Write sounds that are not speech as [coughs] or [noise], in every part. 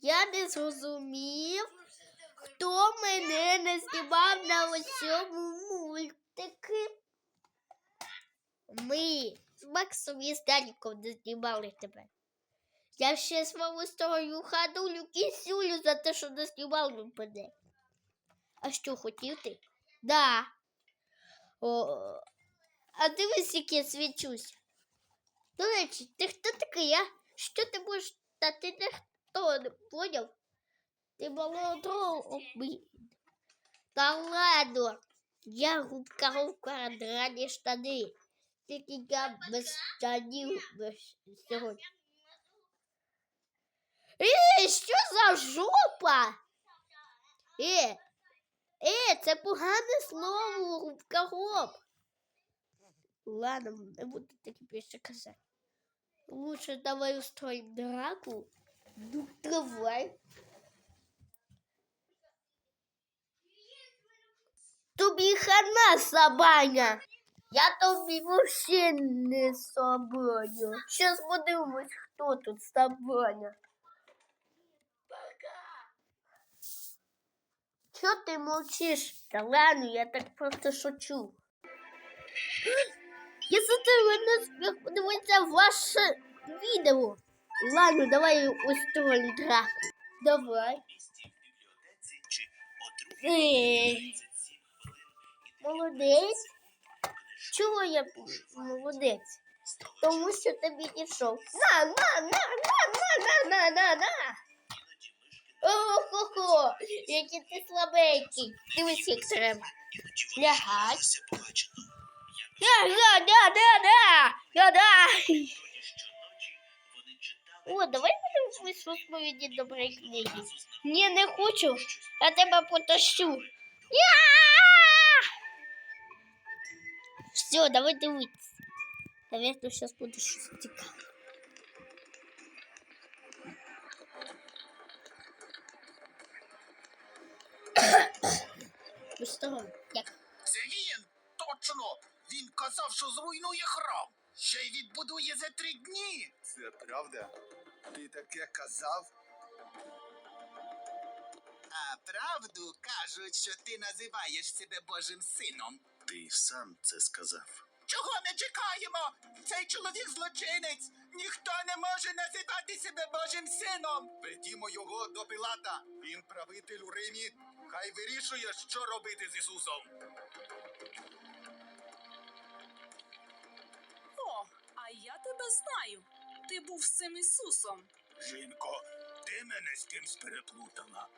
Я не зрозумів, хто мене не знімав на ось цьому мультики. Ми з Максом і з Даніком не знімали тебе. Я ще свою старою хадулю і сюлю за те, що не знімали мене. А що хотів ти? Да. О, а дивись, як я свічуся. До речі, ти хто такий, а? Що ти можеш? Та ти не поняв? Ти молодого Та ладно. Я губка губка драні штани. Тільки я без штанів без сьогодні. Е, що за жопа? Е, е, це погане слово, губка гоп. Ладно, не буду таки більше казати. Лучше давай устроим драку. Ну, давай. Тобі хана собаня. Я тобі вообще не собаня. Щас подивимось, хто тут собаня. Чо ти мовчиш? Та ладно, я так просто шучу. Я за тебе не зміг подивитися ваше відео. Ладно, давай устроим драку. Давай. Молодець. Чого я молодець? Тому що ти відійшов. На, на, на, на, на, на, на, на, на. Охо-хо, який ти слабенький. Дивись, як треба. Лягай. Да, да, да, да, да, да, да. О, давай подивимось розповіді доброї книги. Ні, не хочу, я тебе потащу. Я! Все, давай дивитися. Наверное, сейчас буде щось цікаве. [coughs] Як? Це він! Точно! Він казав, що зруйнує храм. Ще й відбудує за три дні. Це правда? Ти таке казав? А правду кажуть, що ти називаєш себе Божим сином. Ти сам це сказав. Чого ми чекаємо? Цей чоловік злочинець. Ніхто не може називати себе Божим сином. Ведімо його до Пилата. Він правитель у Римі. Хай вирішує, що робити з Ісусом. О, а я тебе знаю. Ти був з цим Ісусом. Жінко, ти мене з кимсь переплутала.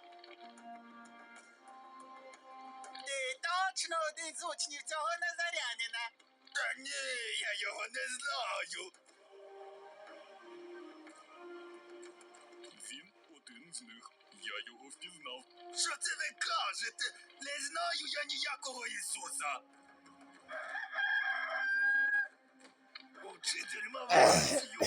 Ти точно один з учнів цього Назарянина. Та ні, я його не знаю. Він один з них. Я його впізнав. Що це ви кажете? Не знаю я ніякого Ісуса. Учитель мав рацію.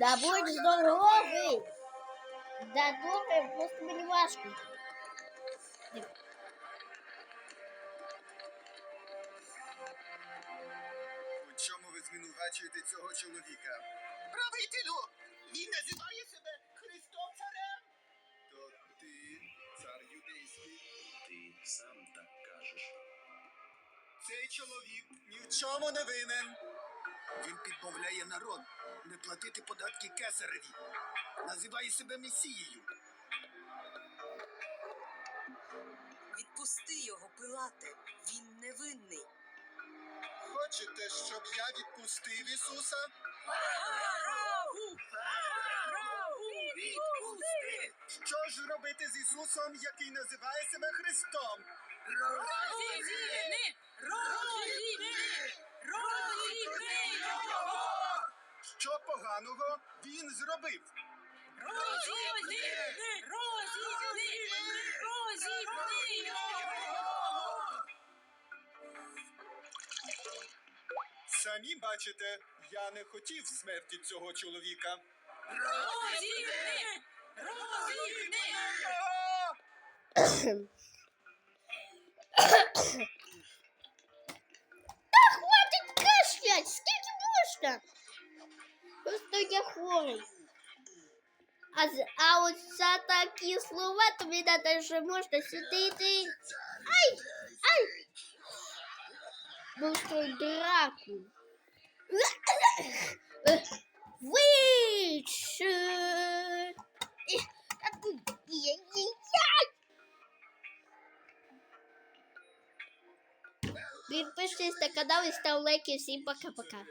Да будь здоровий. Да добре, просто мені важко. У чому ви звинувачуєте цього чоловіка? Правителю! Він називає себе Христом царем! То ти цар юдейський? Ти сам так кажеш. Цей чоловік ні в чому не винен. Він підмовляє народ не платити податки кесареві. Називає себе месією. Відпусти його, Пилате. Він невинний. Хочете, щоб я відпустив Ісуса? Раву! Відпусти! Що ж робити з Ісусом, який називає себе Христом? Розіпни! Розіпни! Розіпни його! Що поганого він зробив? Розіпни! Розіпни! Розіпни його! Самі бачите, я не хотів смерті цього чоловіка. Розіпни! Розіпни! Хватить кашлять, скільки можна? Я хворий. А, а от за такі слова тобі що можна сюди йти. Ай! Ай! Быструю драку. Вич! Підпишись на канал і став лайки. Всім пока-пока.